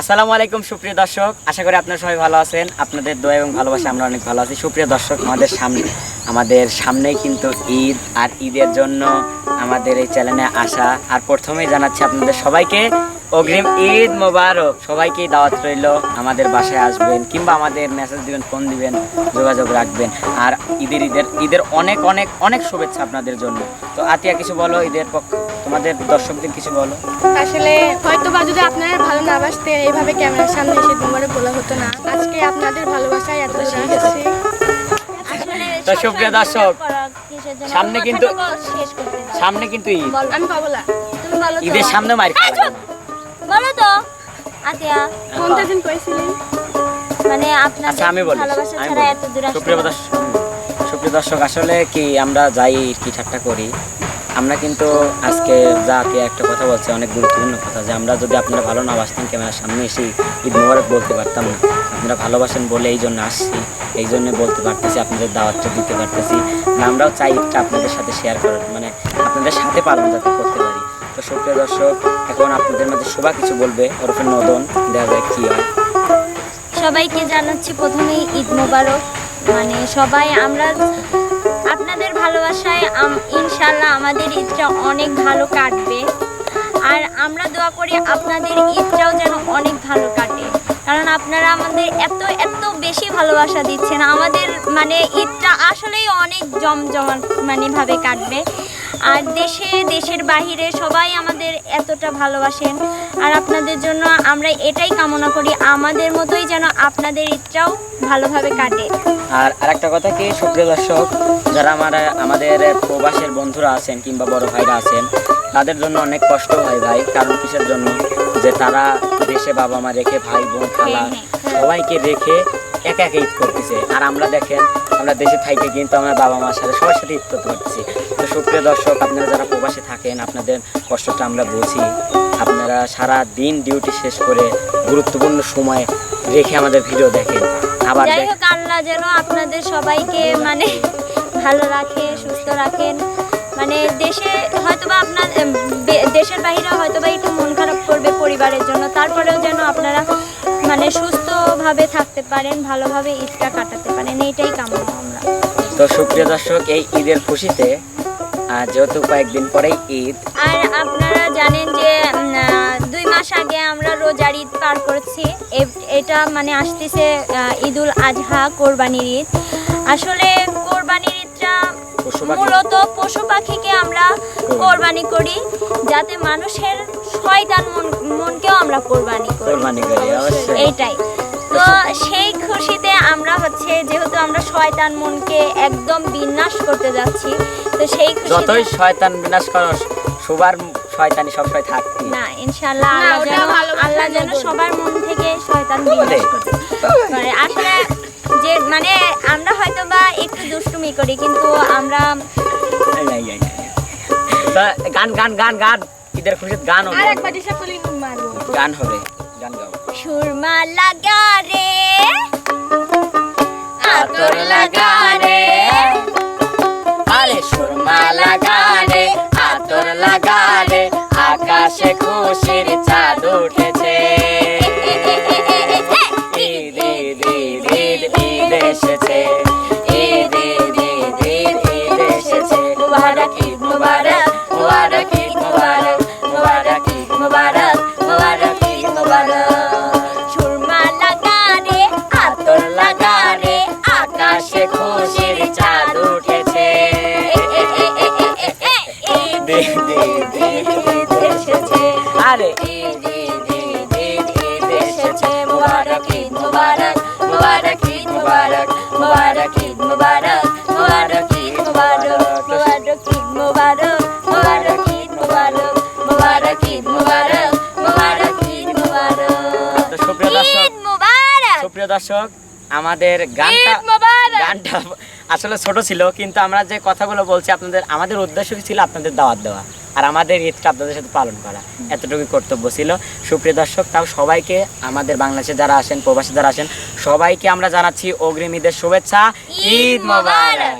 আসসালামু আলাইকুম, সুপ্রিয় দর্শক। আশা করি আপনারা সবাই ভালো আছেন। আপনাদের দোয়া এবং ভালোবাসা আমরা অনেক ভালো আছি। সুপ্রিয় দর্শক, আমাদের সামনে আমাদের সামনেই কিন্তু ঈদ, আর ঈদের জন্য আমাদের এই চ্যানেলে আসা। আর প্রথমেই জানাচ্ছি আপনাদের সবাইকে অগ্রিম ঈদ মোবারক। সবাইকেই দাওয়াত রইল। আমাদের বাসায় আসবেন কিংবা আমাদের মেসেজ দিবেন ফোন দিবেন যোগাযোগ রাখবেন। আর ঈদের ঈদের ঈদের অনেক অনেক অনেক শুভেচ্ছা আপনাদের জন্য। তো আতিয়া কিছু বলো ঈদের পক্ষ তোমাদের দর্শকদের কিছু বলো? আসলে হয়তো বা যদি আপনারা ভালো না বাসতে এইভাবে ক্যামেরার সামনে এসে দুবারে বলা হতো না। আজকে আপনাদের ভালোবাসায় এত আসছি। তো সুপ্রিয় দর্শক সামনে কিন্তু- সামনে কিন্তু ঈদ। ঈদের সামনে মার! বলো তো? আতিয়া কোনটা দিন কইছিলেন। মানে আপনাদের আচ্ছা আমি বলি ভালোবাসা ছাড়া এত দূর সুপ্রিয় দর্শক সুপ্রিয় দর্শক আসলে কি আমরা যাই কি ঠাট্টা করি আমরা কিন্তু আজকে যাকে একটা কথা বলছে অনেক গুরুত্বপূর্ণ কথা যে আমরা যদি আপনারা ভালো না বাসতেন ক্যামেরার সামনে এসে ঈদ মোবারক বলতে পারতাম না। আপনারা ভালোবাসেন বলে এই জন্য আসছি এই জন্য বলতে পারতেছি আপনাদের দাওয়াতটা দিতে পারতেছি। না আমরাও চাই আপনাদের সাথে শেয়ার করার মানে আপনাদের সাথে পালন যাতে করতে তো সুপ্রিয় দর্শক, এখন আপনাদের কিছু বলবে। ওরফে নদন, দেখা যায় হয়। সবাইকে জানাচ্ছি প্রথমেই ঈদ মোবারক। মানে সবাই আমরা আপনাদের ভালোবাসায় ইনশাল্লাহ আমাদের ঈদটা অনেক ভালো কাটবে। আর আমরা দোয়া করি আপনাদের ঈদটাও যেন অনেক ভালো কাটে। কারণ আপনারা আমাদের এত এত বেশি ভালোবাসা দিচ্ছেন। আমাদের মানে ঈদটা আসলেই অনেক জমজমাট মানে ভাবে কাটবে। আর দেশে দেশের বাহিরে সবাই আমাদের এতটা ভালোবাসেন। আর আপনাদের জন্য আমরা এটাই কামনা করি আমাদের মতোই যেন আপনাদের ঈদটাও ভালোভাবে কাটে। আর আরেকটা কথা কি সুপ্রিয় দর্শক যারা আমার আমাদের প্রবাসের বন্ধুরা আছেন কিংবা বড় ভাইরা আছেন তাদের জন্য অনেক কষ্ট হয় ভাই কারণ কিসের জন্য? যে তারা দেশে বাবা মা রেখে ভাই বোন খালা হ্যাঁ, হ্যাঁ। সবাইকে রেখে একা একা ঈদ করতেছে। আর আমরা দেখেন আমরা দেশে থাইকে কিন্তু আমরা বাবা মার সাথে সবার সাথে ঈদ করতে পারতেছি। তো সুপ্রিয় দর্শক আপনারা যারা প্রবাসে থাকেন আপনাদের কষ্টটা আমরা বুঝি। আপনারা সারা দিন ডিউটি শেষ করে গুরুত্বপূর্ণ সময় রেখে আমাদের ভিডিও দেখেন। আবার যাই হোক আল্লাহ যেন আপনাদের সবাইকে মানে ভালো রাখে সুস্থ রাখেন। মানে দেশে হয়তোবা আপনার দেশের বাইরে হয়তোবা একটু মন খারাপ করবে পরিবারের জন্য। তারপরেও যেন আপনারা মানে সুস্থভাবে থাকতে পারেন ভালোভাবে ঈদটা কাটাতে পারেন এইটাই কামনা আমরা। তো সুপ্রিয় দর্শক এই ঈদের খুশিতে যেহেতু কয়েকদিন পরেই ঈদ আর আপনারা জানেন যে দুই মাস আগে আমরা রোজার ঈদ পার করেছি। এটা মানে আসতেছে ঈদুল আজহা কোরবানির ঈদ। আসলে কোরবানির ঈদটা মূলত পশু পাখিকে আমরা কোরবানি করি যাতে মানুষের শয়তান মন মনকেও আমরা কোরবানি করি। এইটাই। তো সেই খুশিতে আমরা হচ্ছে যেহেতু আমরা শয়তান মনকে একদম বিনাশ করতে যাচ্ছি তো সেই খুশিতে যতই শয়তান বিনাশ করো সবার শয়তানি সবসময় থাকতি না ইনশাল্লাহ না, আল্লাহ যেন আল্লাহ যেন সবার মন থেকে শয়তান বিনাশ পারে আসলে যে মানে আমরা হয়তো বা একটু দুষ্টুমি করি কিন্তু আমরা গান গান গান গান। ঈদের খুশিতে গান আর হবে। একবার দিশা করলি মারবো। গান হবে। গান গাও। সুরমা লাগা রে আতর লাগা রে। আরে সুরমা লাগা রে আতর লাগা রে আকাশে খুশির চাঁদ উঠেছে। ঈদ ঈদ ঈদ ঈদ ঈদ এসেছে। দর্শক আমাদের গানটা গানটা আসলে ছোট ছিল কিন্তু আমরা যে কথাগুলো বলছি আপনাদের আমাদের উদ্দেশ্য ছিল? আপনাদের দাওয়াত দেওয়া আর আমাদের ঈদটা আপনাদের সাথে পালন করা। এতটুকু কর্তব্য ছিল। সুপ্রিয় দর্শক তাও সবাইকে আমাদের বাংলাদেশে যারা আসেন প্রবাসী যারা আসেন সবাইকে আমরা জানাচ্ছি অগ্রিম ঈদের শুভেচ্ছা। ঈদ মোবারক!